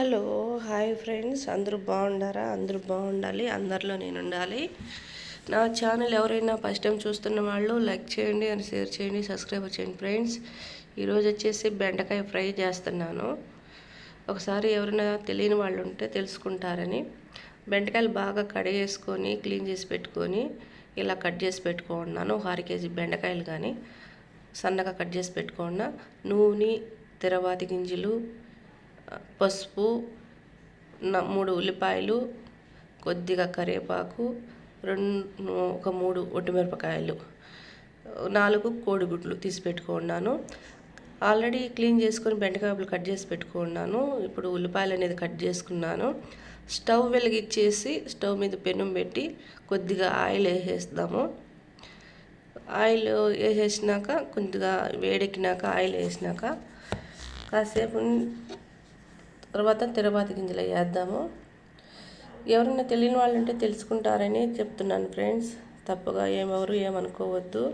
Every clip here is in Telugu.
Hello hi friends. అందరూ బాగుండారా? అందరూ బాగుండాలి. అందరిలో నేను ఉండాలి నా ఛానల్ ఎవరైనా ఫస్ట్ టైం చూస్తున్న వాళ్ళు లైక్ చేయండి అని షేర్ చేయండి సబ్స్క్రైబ్ చేయండి ఫ్రెండ్స్. ఈరోజు వచ్చేసి బెండకాయ ఫ్రై చేస్తున్నాను. ఒకసారి ఎవరైనా తెలియని వాళ్ళు ఉంటే తెలుసుకుంటారని. బెండకాయలు బాగా కడిగేసుకొని క్లీన్ చేసి పెట్టుకొని ఇలా కట్ చేసి పెట్టుకున్నాను. ఒక అర కేజీ బెండకాయలు కానీ సన్నగా కట్ చేసి పెట్టుకున్న. నూనె తెరవాతి గింజలు పసుపు మూడు ఉల్లిపాయలు కొద్దిగా కరివేపాకు రెండు ఒక మూడు ఒట్టిమిరపకాయలు నాలుగు కోడిగుడ్లు తీసి పెట్టుకున్నాను. ఆల్రెడీ క్లీన్ చేసుకొని బెండకాయలు కట్ చేసి పెట్టుకున్నాను. ఇప్పుడు ఉల్లిపాయలు అనేది కట్ చేసుకున్నాను. స్టవ్ వెలిగించేసి స్టవ్ మీద పెనం పెట్టి కొద్దిగా ఆయిల్ వేసేస్తాము ఆయిల్ వేసేసినాక కొద్దిగా వేడెక్కినాక ఆయిల్ వేసినాక కాసేపు తర్వాత తిరుపతి గింజలు వేద్దాము. ఎవరైనా తెలియని వాళ్ళు ఉంటే తెలుసుకుంటారని చెప్తున్నాను ఫ్రెండ్స్. తప్పుగా ఏమెవరు ఏమనుకోవద్దు.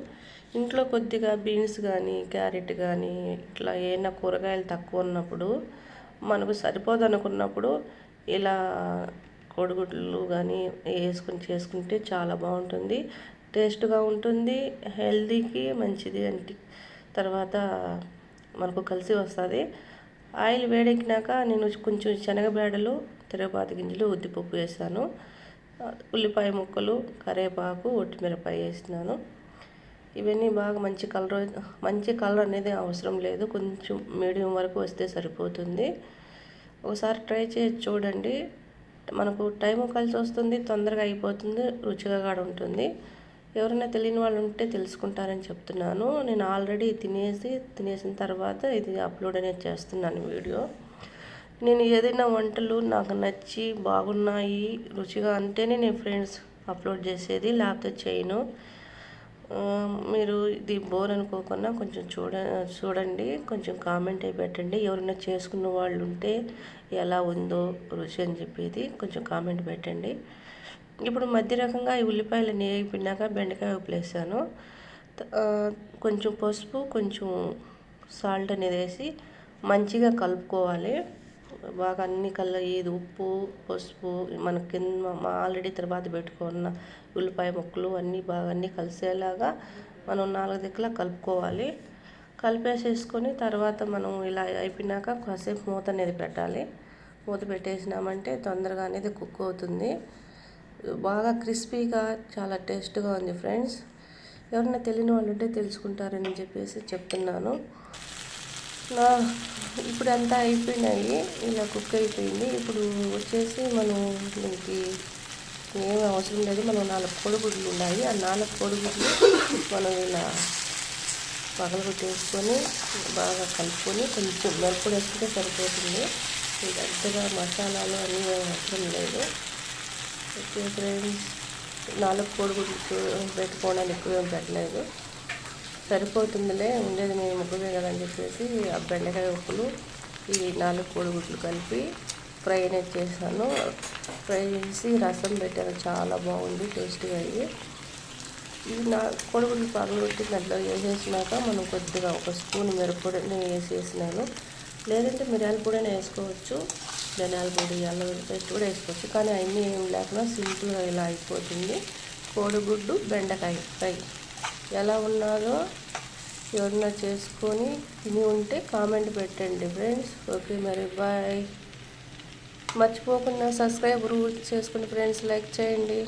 ఇంట్లో కొద్దిగా బీన్స్ కానీ క్యారెట్ కానీ ఇట్లా ఏమైనా కూరగాయలు తక్కువ ఉన్నప్పుడు మనకు సరిపోదు అనుకున్నప్పుడు ఇలా కోడిగుడ్లు కానీ వేసుకుని చేసుకుంటే చాలా బాగుంటుంది. టేస్ట్గా ఉంటుంది హెల్తీకి మంచిది అంటే. తర్వాత మనకు కలిసి వస్తుంది. ఆయిల్ వేడెక్కినాక నేను కొంచెం శనగబేడలు తిరగపాతి గింజలు ఉద్దిపప్పు వేసాను. ఉల్లిపాయ ముక్కలు కరివేపాకు ఒట్టిమిరపాయ వేసినాను. ఇవన్నీ బాగా మంచి కలర్ మంచి కలర్ అనేది అవసరం లేదు. కొంచెం మీడియం వరకు వస్తే సరిపోతుంది. ఒకసారి ట్రై చేసి చూడండి. మనకు టైం కలిసి వస్తుంది తొందరగా అయిపోతుంది రుచిగా కూడా ఉంటుంది. ఎవరైనా తెలియని వాళ్ళు ఉంటే తెలుసుకుంటారని చెప్తున్నాను. నేను ఆల్రెడీ తినేసి తినేసిన తర్వాత ఇది అప్లోడ్ అనేది చేస్తున్నాను వీడియో. నేను ఏదైనా వంటలు నాకు నచ్చి బాగున్నాయి రుచిగా అంటేనే నేను ఫ్రెండ్స్ అప్లోడ్ చేసేది లేకపోతే చేయను. మీరు ఇది బోర్ అనుకోకుండా కొంచెం చూడ చూడండి కొంచెం కామెంట్ అయి పెట్టండి. ఎవరైనా చేసుకున్న వాళ్ళు ఉంటే ఎలా ఉందో రుచి అని చెప్పేది కొంచెం కామెంట్ పెట్టండి. ఇప్పుడు మధ్య రకంగా ఈ ఉల్లిపాయలు నేగిపోయినాక బెండకాయ వేసాను కొంచెం పసుపు కొంచెం సాల్ట్ అనేది వేసి మంచిగా కలుపుకోవాలి. బాగా అన్ని కల్ల ఏది ఉప్పు పసుపు మన కింద ఆల్రెడీ తర్వాత పెట్టుకున్న ఉల్లిపాయ ముక్కలు అన్నీ బాగా అన్నీ కలిసేలాగా మనం నాలుగు దిక్కులా కలుపుకోవాలి. కలిపేసేసుకొని తర్వాత మనం ఇలా అయిపోయినాక కాసేపు మూత అనేది పెట్టాలి. మూత పెట్టేసినామంటే తొందరగా అనేది కుక్ అవుతుంది. బాగా క్రిస్పీగా చాలా టేస్ట్గా ఉంది ఫ్రెండ్స్. ఎవరైనా తెలియని వాళ్ళు ఉంటే తెలుసుకుంటారని చెప్పేసి చెప్తున్నాను. నా ఇప్పుడు అంతా అయిపోయినాయి. ఇలా కుక్ అయిపోయింది. ఇప్పుడు వచ్చేసి మనం దీనికి ఏం అవసరం లేదు. మనం నాలుగు కోడిగుడ్లు ఉన్నాయి. ఆ నాలుగు కోడిగుడ్లు మనం ఇలా పగలగొట్టేసుకొని బాగా కలుపుకొని కొంచెం మెరుపుడు వేసుకుంటే సరిపోతుంది. ఇది అంతగా మసాలాలు అన్నీ అవసరం లేదు. ఓకే ఫ్రెండ్స్ నాలుగు కోడిగుడ్లు పెట్టుకోవడానికి ఎక్కువ ఏం పెట్టలేదు. సరిపోతుందిలే ఉండేది మేము ముగ్గురే కదా అని చెప్పేసి ఆ బెండకాయ ఉప్పులు ఈ నాలుగు కోడిగుడ్లు కలిపి ఫ్రై అనేది చేశాను. ఫ్రై చేసి రసం పెట్టాను చాలా బాగుంది టేస్ట్గా అయ్యి ఈ నా కోడిగుడ్లు పగలబెట్టి దాంట్లో వేసేసినాక మనం కొద్దిగా ఒక స్పూన్ మిరపొడిని వేసేసినాను. లేదంటే మిరియాల పొడిని వేసుకోవచ్చు. ధనియాల పొడి అల్లం పేస్ట్ కూడా వేసుకోవచ్చు. కానీ అన్నీ ఏం లేకుండా సింపుల్గా ఇలా అయిపోతుంది. కోడిగుడ్డు బెండకాయ ఫ్రై. ఎలా ఉన్నారో ఎవరన్నా చేసుకొని తిని ఉంటే కామెంట్ పెట్టండి ఫ్రెండ్స్. ఓకే మరి బాయ్. మర్చిపోకుండా సబ్స్క్రైబ్ చేసుకుని ఫ్రెండ్స్ లైక్ చేయండి.